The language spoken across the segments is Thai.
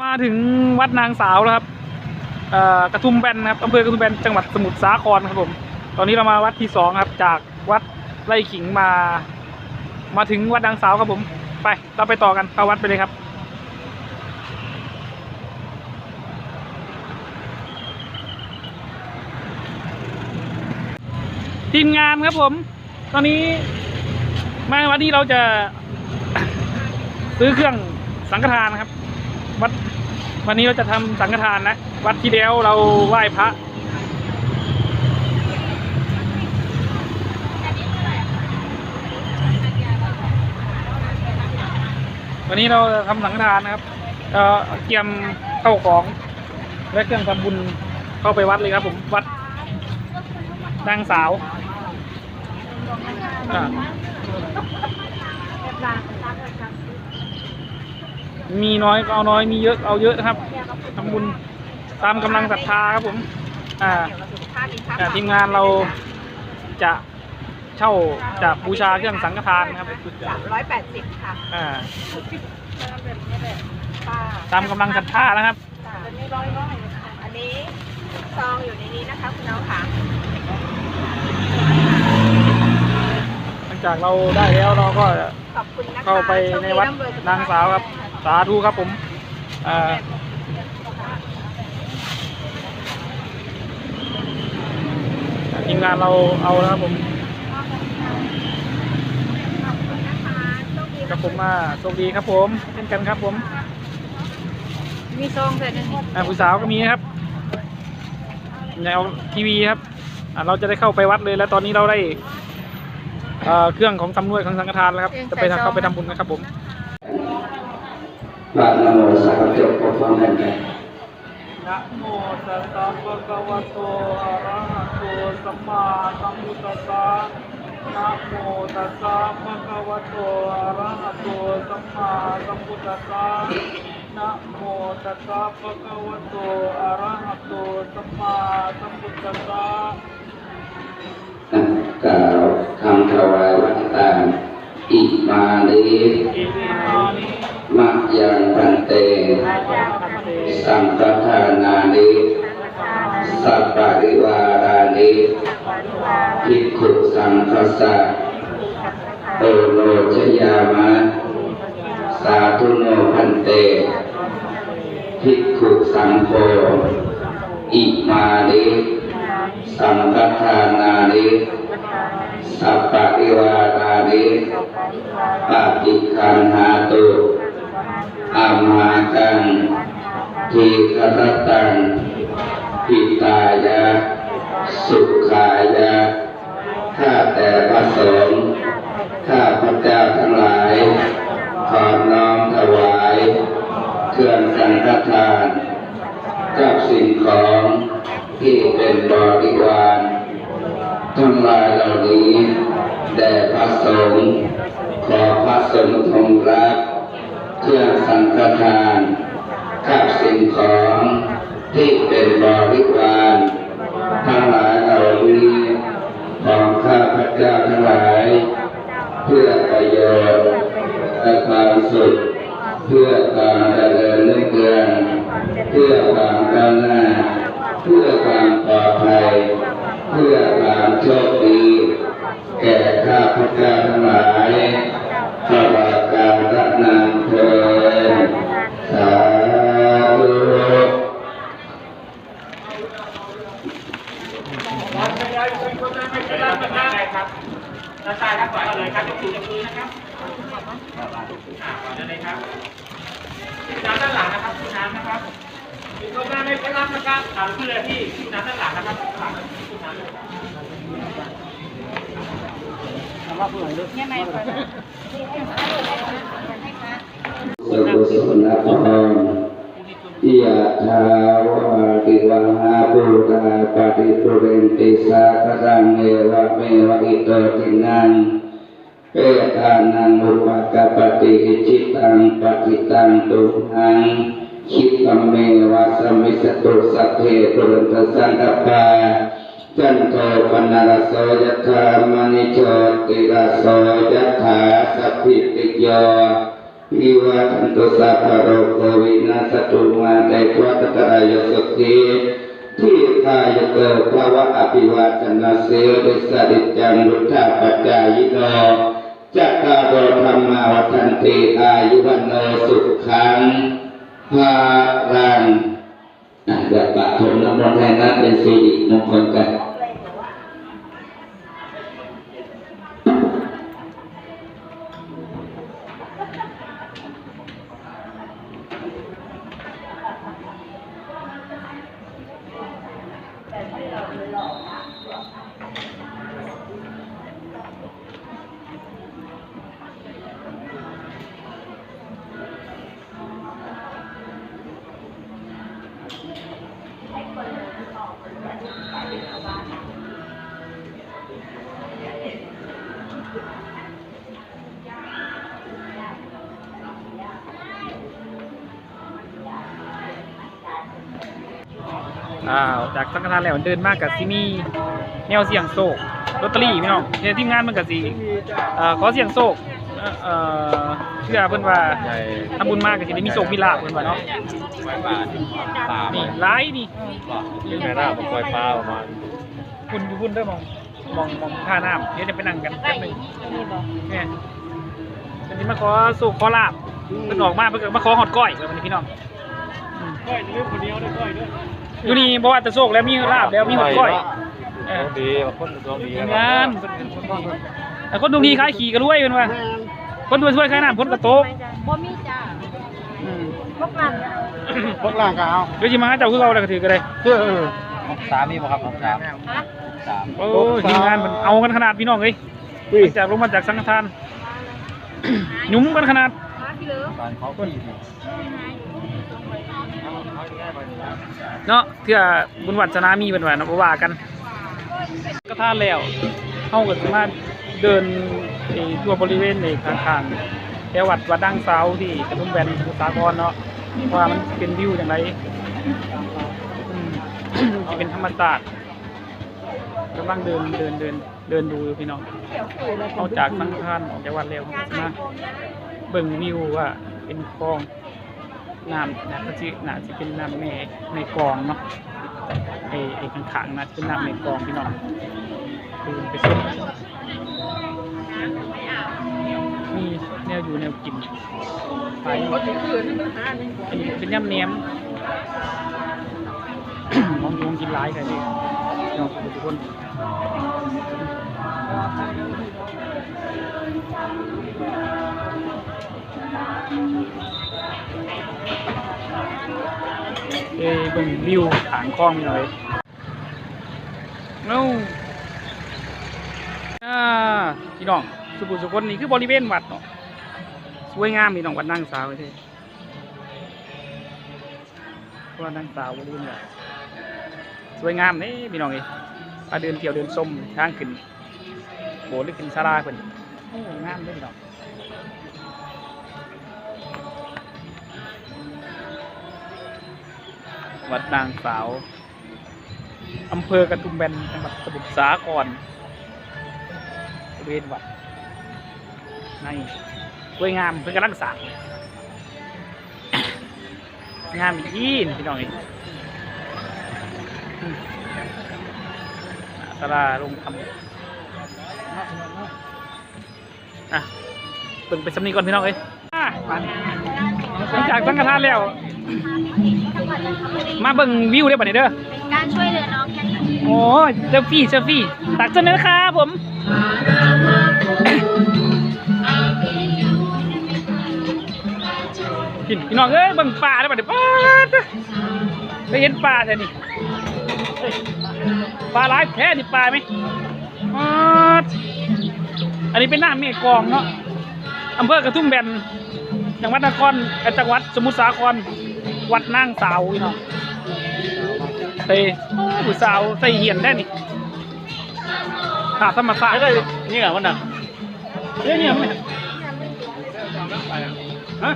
มาถึงวัดนางสาวแล้วครับกระทุ่มแบนนะครับอำเภอกระทุ่มแบนจังหวัดสมุทรสาครครับผม ตอนนี้เรามาวัดที่สองครับ จากวัดไร่ขิงมา มาถึงวัดนางสาวครับผม ไป เราไปต่อกันเข้าวัดไปเลยครับ ทีมงานครับผม ตอนนี้มาวันนี้เราจะ ซื้อเครื่องสังฆทานนะครับ วัดวันนี้เราจะทำสังฆทานนะวัดที่แล้วเราไหว้พระวันนี้เราทำสังฆทานนะครับเอ่อเตรียมเข้าของและเครื่องทำบุญเข้าไปวัดเลยครับ ผมวัดนางสาวอ่า มีน้อยก็เอาน้อยมีเยอะก็เอาเยอะนะครับทำบุญตามกำลังศรัทธาครับผม อ่าอ่าทีมงานเราจะเช่าจะบูชาเครื่องสังฆทานนะครับ สามร้อยแปดสิบค่ะอ่าค่ะตามกำลังศรัทธานะครับค่ะอันนี้ร้อยร้อยอันนี้ซองอยู่ในนี้นะคะคุณน้องค่ะหลังจากเราได้แล้วเราก็ ขอบคุณนะคะเข้าไปในวัดนางสาวครับ สาธุครับผมอ่าทีมงานเราเอาแล้วครับผมขอบคุณนะคะโชคดีครับผมมาโชคดีครับผมเช่นกันครับผม มีซองแต่นึงอ่าผู้สาวก็มีนะครับแนวทีวีครับอ่าเราจะได้เข้าไปวัดเลยแล้วตอนนี้เราได้เอ่อเครื่องของตำรวจของสังฆทานแล้วครับ จะไปทำเข้าไปทำบุญนะครับผม พระนโมสามจบพร้อมๆกันไปนะโมตัสสะภะคะวะโตอะระหะโตสัมมาสัมพุทธัสสะนะโมตัสสะภะคะวะโตอะระหะโตสัมมาสัมพุทธัสสะนะโมตัสสะภะคะวะโตอะระหะโตสัมมาสัมพุทธัสสะกล่าวคำถวายวัดตาอิมานิอิมินานิมะ ยังพันเต สัมปทานานิสัปปะริวารานิภิกขุสังฆสะโตโนชยามะ สาธุโนพันเตภิกขุสังโฆอิมานิสัมปทานานิสัปปะริวารานิปฏิคันหาตุ อามากังทีครตังปิตายะ สุขายะ ข้าแต่พระสงฆ์ข้าพระเจ้าทั้งหลาย ขอน้อมถวาย เครื่องสังฆทาน กับสิ่งของที่เป็นบริวารทั้งหลายเหล่านี้แด่พระสงฆ์ขอพระสงฆ์ทรงรับ สังฆทานกับสิ่งของที่เป็นบริวารทั้งหลายเหล่านี้ของข้าพระเจ้าทั้งหลาย เพื่อประโยชน์และความสุขเพื่อความเจริญรุ่งเรืองเพื่อความก้าวหน้า เพื่อความปลอดภัย เพื่อความโชคดี แก่ข้าพเจ้าทั้งหลาย ก่อนเลยครับยกมือยกมือนะครับอ่าก่อนเลยครับพี่น้ำด้านหลังนะครับพี่น้ำนะครับพี่น้ำไม่เป็นรับนะครับถามขึ้นเลยพี่พี่น้ำด้านหลังนะครับหลังพี่น้ำเนี่ยไม่เปิดสุขสุนัขพรยะถาวาติวังหาปุราปฏิปุเรนติสาครังเอวะเมวะอิโตทินัง เปตานังอุปกปปติจิตังปฏิตังตุหังคิปะเมวะสมิสตุสัพเพปุรตสังกปาจันโทปนารโสยถามณิโชติรโสยถาสัพพิติโยอิวะทันตุสัพพโรโควินาสตุมาเตตวัตตรายสุขีที่กายเกิดภาวะอภิวาทนาเสริสริจังรุทธาปัจจายโน จัตตารโอธรรมาวันติอายุวันโนสุขังภารังอะแบบปะถมน้ำมนแทนนั้นเป็นสิริมงคลกัน อ่าจากสังฆทานแล้วเดินมากกับซิมีแนวเสียงโศกลอตเตอรี่พี่น้องเนี่ยทีมงานมันกับสีเอ่อขอเสียงโศกเอ่อเอ่อเพื่อเพิ่นว่าทำบุญมากกับสิได้มีโศกมีลาภเพิ่นว่าเนาะนี่หลายนี่เป็นไงล่ะผมปล่อยปลาประมาณคุณอยู่คุณเด้อมองมองมองท่าน้ำเดี๋ยวจะไปนั่งกันแป๊บหนึงเนี่ยเป็นที่มาขอโศกขอลาภเพิ่นออกมาเพิ่นก็มาขอฮอดก้อยแล้ววันนี้พี่น้องก้อยจะเรื่องคนเดียวได้ก้อยด้วย อยู่นี่บ่ว่าแต่โศกแล้วมีลาภแล้วมีฮอดก้อยเออดีบางคนดวงดีทีมงานแต่คนดวงดีขายขี่ก็รวยเป็นว่าคนดวงช่วยขายน้ำพ้นกระโตกบ่มีจ้าอืมพวกนั้นพวกล่างก็เอาเดี๋ยวจิมาหาเจ้าคือเราแล้วก็ถือกันเลยเชื่อสามมีบ่ครับสามฮะสามโอ้ยทีมงานมันเอากันขนาดพี่น้องเลยหลังจากลงมาจากสังฆทานหยุ่มกันขนาดมา พี่เหลือตอนเขาก็ดีเนาะเพื่อบุญวัฒนามีเป็นว่าเนาะบ่ว่ากัน ก็ทานแล้วเฮาก็สามารถเดินไอ้ทั่วบริเวณในข้างๆแถววัดวัดดังเสาที่กระทุ่มแบนสมุทรสาครเนาะว่ามันเป็นวิวอย่างไรอืมจะเป็นธรรมศาสตร์กำลังเดินเดินเดินเดินดูอยู่พี่น้องเอาจากสังฆทานออกจากวัดแล้วมา เบิ่งวิวว่าเป็นคลองน้ำนะก็สิน่าจะเป็นน้ำแม่ในกองเนาะไอ้ไอ้ขางๆนะเป็นน้ำในกองพี่น้องคือไปส้มมีแนวอยู่แนวกินไปอันเป็นย่ำเนียมมองดูกินร้ายกันดิเนาะทุกคน เอ้ยเบิ่งวิวฐานคลองหน่อยเอ้าอ่าพี่น้อง สุขุมสุคนนี่คือบริเวณวัดเนาะสวยงามพี่น้องวัดนางสาวเท่วัดนางสาวบริเวณวัดสวยงามนี่พี่น้องเอ้มาเดินเที่ยวเดินชมทางขึ้นโบสถ์หรือขึ้นศาลาเพิ่นโอ้งามเด้อพี่น้อง วัดนางสาวอำเภอกระทุ่มแบนจังหวัดสมุทรสาครบริเวณวัดในสวยงามเพิ่นกำลังสร้างงามอีกอีนพี่น้องเอ้ยสลาลงทำอะเบิ่งไปสำนีก่อนพี่น้องเอ้ยหลังจากสังฆทานแล้ว มาเบิ่งวิวได้ป่ะเนี่ยเด้อเป็นการช่วยเหลือน้องแค่ไหนโอ้ยเซลฟี่เซลฟี่ตักจนเลยนะครับผมพี่พี่น้องเอ้ยเบิ่งป่าได้ป่ะเนี่ยป้าดไปเห็นป่าแท้นี่เฮ้ยปลาหลายแท้นี่ปลาไหมป๊าดอันนี้เป็นน้ำเมกองเนาะอำเภอกระทุ่มแบนจังหวัดนครเอ่อจังหวัดสมุทรสาคร วัดนางสาวพี่น้องเฮ้ยผู้สาวใส่เหียนได้นี่หาธรรมศาสตร์ได้นี่เหรอวันน่ะเนี่ยเนี่ยมันฮะ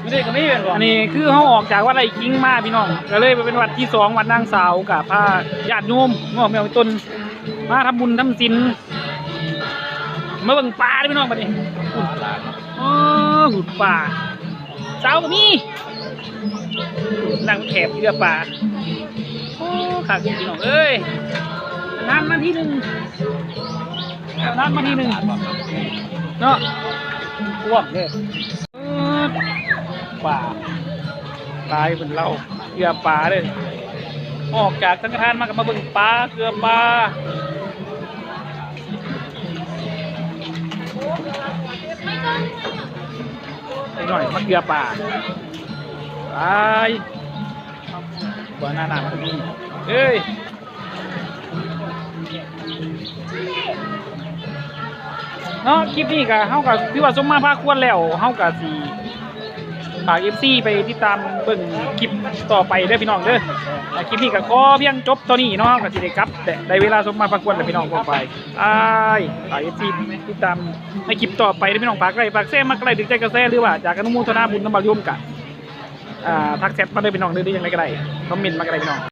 ไม่ได้ก็ไม่เป็นหรอกอันนี้คือเขาออกจากวัดไร่คิงมาพี่น้องก็เลยไปเป็นวัดที่สองวัดนางสาวกับพระญาติโยมงอกแมวต้นมาทำบุญทำศีลมาเบิ่งปลาเด้อพี่น้องบัดนี้ อ๋อหุดปลาเสาก็มีนั่งแถบเรือปลาโอ้ขาดพี่น้องเอ้ยนานมาทีหนึ่งนานมาทีหนึ่งเนาะอ้วกเลยเอปลาตายเป็นเราเรือปลาเลยออกจากสังฆทานมากับมาเบิ่งปลาเกลือปลา หน่อยมาเกือป่าไปบัวหน้าหนามันมีเอ้ยเนาะคลิปนี้ก็เฮากับพี่ว่าสมมาภาคควรแล้วเฮากับสี ฝากเอฟซีไปติดตามเบิ่งคลิปต่อไปเด้อพี่น้องเด้อคลิปนี้ก็ขอเพียงจบตัวนี้เนาะก็สิได้กลับแต่ได้เวลาสมมาประกวดแล้วพี่น้องพวกไปอ้ายฝากเอฟซีติดตามในคลิปต่อไปเด้อพี่น้องฝากไลค์ฝากแซ่มากไลค์ถึงใจกระแซ่หรือว่าจากอนุโมทนาบุญน้ำบาร่วมกันอ่าทักแชทมาเด้อพี่น้องเด้อได้ยังไงก็ได้คอมเมนต์มาก็ได้พี่น้อง